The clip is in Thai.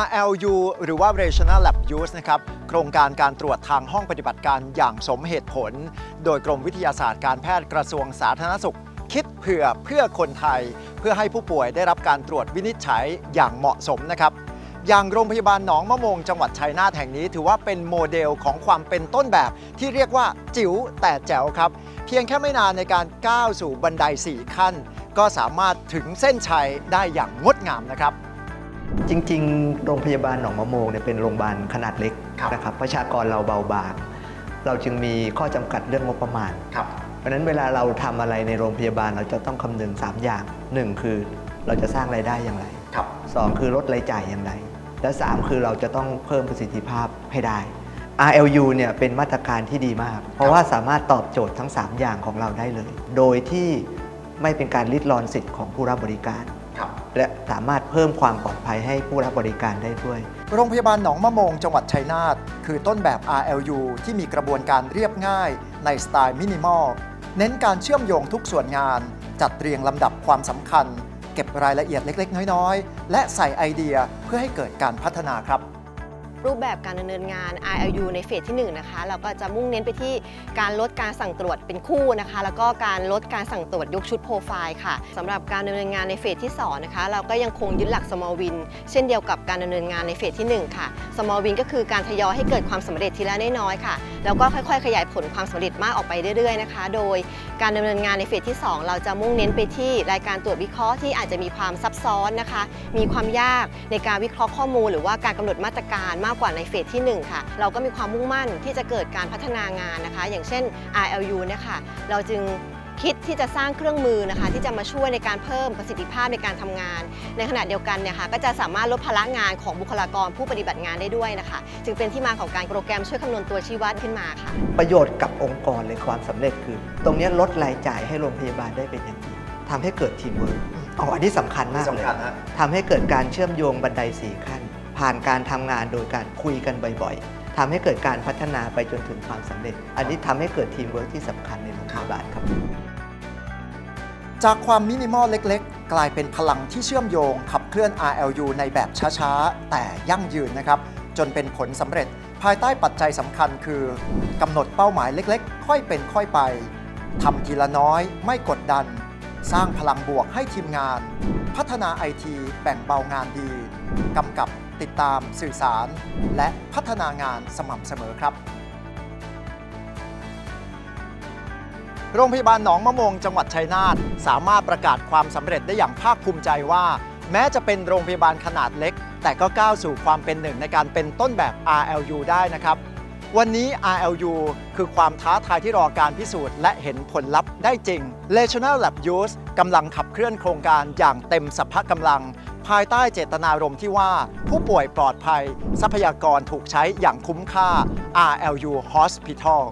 RLU หรือว่า Regional Lab Use นะครับ โครงการการตรวจทางห้องปฏิบัติการอย่างสมเหตุผล โดยกรมวิทยาศาสตร์การแพทย์กระทรวงสาธารณสุข คิดเผื่อเพื่อคนไทย เพื่อให้ผู้ป่วยได้รับการตรวจวินิจฉัยอย่างเหมาะสมนะครับ อย่างโรงพยาบาลหนองมะมงจังหวัดชัยนาทแห่งนี้ ถือว่าเป็นโมเดลของความเป็นต้นแบบที่เรียกว่าจิ๋วแต่แจ๋วครับ เพียงแค่ไม่นานในการก้าวสู่บันได4ขั้น ก็สามารถถึงเส้นชัยได้อย่างงดงามนะครับ จริง ๆ โรงพยาบาลหนองมะโมงเนี่ยเป็นโรงพยาบาลขนาดเล็กครับนะครับประชากรเราเบาบางเราจึงมีข้อจำกัดเรื่องงบประมาณครับเพราะฉะนั้นเวลาเราทำอะไรในโรงพยาบาลเราจะต้องคำนึง 3 อย่าง 1 คือเราจะสร้างรายได้อย่างไรครับ2คือลดรายจ่ายอย่างไร และ 3 คือเราจะต้องเพิ่มประสิทธิภาพให้ได้ RLU เนี่ยเป็นมาตรการที่ดีมาก เพราะว่าสามารถตอบโจทย์ทั้ง 3 อย่างของเราได้เลย โดยที่ไม่เป็นการลิดรอนสิทธิ์ของผู้รับบริการครับ และสามารถเพิ่มความปลอดภัยให้ผู้รับบริการได้ด้วย โรงพยาบาลหนองมะมงจังหวัดชัยนาทคือต้นแบบ RLU ที่มีกระบวนการเรียบง่ายในสไตล์มินิมอล เน้นการเชื่อมโยงทุกส่วนงาน จัดเรียงลำดับความสำคัญ เก็บรายละเอียดเล็ก ๆ น้อย ๆ และใส่ไอเดียเพื่อให้เกิดการพัฒนาครับ รูปแบบการดำเนินงาน ILU ในเฟสที่ 1 นะคะ เราก็จะมุ่งเน้นไปที่การลดการสั่งตรวจเป็นคู่นะคะ แล้วก็การลดการสั่งตรวจยกชุดโปรไฟล์ค่ะสำหรับการดำเนินงานในเฟสที่ 2 นะคะ เราก็ยังคงยึดหลัก small win เช่นเดียวกับการดำเนินงานในเฟสที่ 1 ค่ะ small win ก็คือการทยอยให้เกิดความสำเร็จทีละน้อยๆค่ะ แล้วก็ค่อยๆ ขยายผลความสำเร็จมากออกไปเรื่อยๆนะคะ โดยการดำเนินงานในเฟสที่ 2 เราจะมุ่งเน้นไปที่รายการตรวจวิเคราะห์ที่อาจจะมีความซับซ้อนนะคะ มีความยากในการวิเคราะห์ข้อมูล หรือว่าการกำหนดมาตรการมากกว่าในเฟสที่ 1 ค่ะ เราก็มีความมุ่งมั่นที่จะเกิดการพัฒนางานนะคะ อย่างเช่น RLU เนะคะเราจึงคิดที่จะสร้างเครื่องมือนะคะที่จะมาช่วยในการเพิ่มประสิทธิภาพในการทำงาน ในขณะเดียวกันเนี่ยค่ะก็จะสามารถลดภาระงานของบุคลากรผู้ปฏิบัติงานได้ด้วยนะคะ จึงเป็นที่มาของการโปรแกรมช่วยคำนวณตัวชี้วัดขึ้นมาค่ะ ประโยชน์กับองค์กรเลยความสำเร็จคือ ตรงเนี้ยลดรายจ่ายให้โรงพยาบาลได้เป็นอย่างดีทำให้เกิดทีมเวิร์กอ๋ออันนี้สำคัญมากเลยสำคัญฮะทำให้เกิดการเชื่อมโยงบันไดสี่ขั้น ผ่านการทำงานโดยการคุยกันบ่อยๆทำให้เกิดการพัฒนาไปจนถึงความสำเร็จ อันนี้ทำให้เกิดทีมเวิร์กที่สำคัญในโรงพยาบาลครับ จากความมินิมอลเล็กๆ กลายเป็นพลังที่เชื่อมโยงขับเคลื่อน RLU ในแบบช้าๆ แต่ยั่งยืนนะครับ จนเป็นผลสำเร็จ ภายใต้ปัจจัยสำคัญคือกำหนดเป้าหมายเล็กๆ ค่อยเป็นค่อยไปทำทีละน้อยไม่กดดัน สร้างพลังบวกให้ทีมงาน พัฒนาไอทีแบ่งเบางานดี กำกับติดตามสื่อสาร และพัฒนางานสม่ำเสมอครับ โรงพยาบาลหนองมะมงจังหวัดชัยนาทสามารถประกาศความสำเร็จได้อย่างภาคภูมิใจว่า แม้จะเป็นโรงพยาบาลขนาดเล็ก แต่ก็ก้าวสู่ความเป็นหนึ่งในการเป็นต้นแบบ RLU ได้นะครับวันนี้ RLU คือความท้าทายที่รอการพิสูจน์และเห็นผลลัพธ์ได้จริง Regional Lab Use กำลังขับเคลื่อนโครงการอย่างเต็มสัพพะกำลัง ภายใต้เจตนารมณ์ที่ว่า ผู้ป่วยปลอดภัย ทรัพยากรถูกใช้อย่างคุ้มค่า RLU Hospital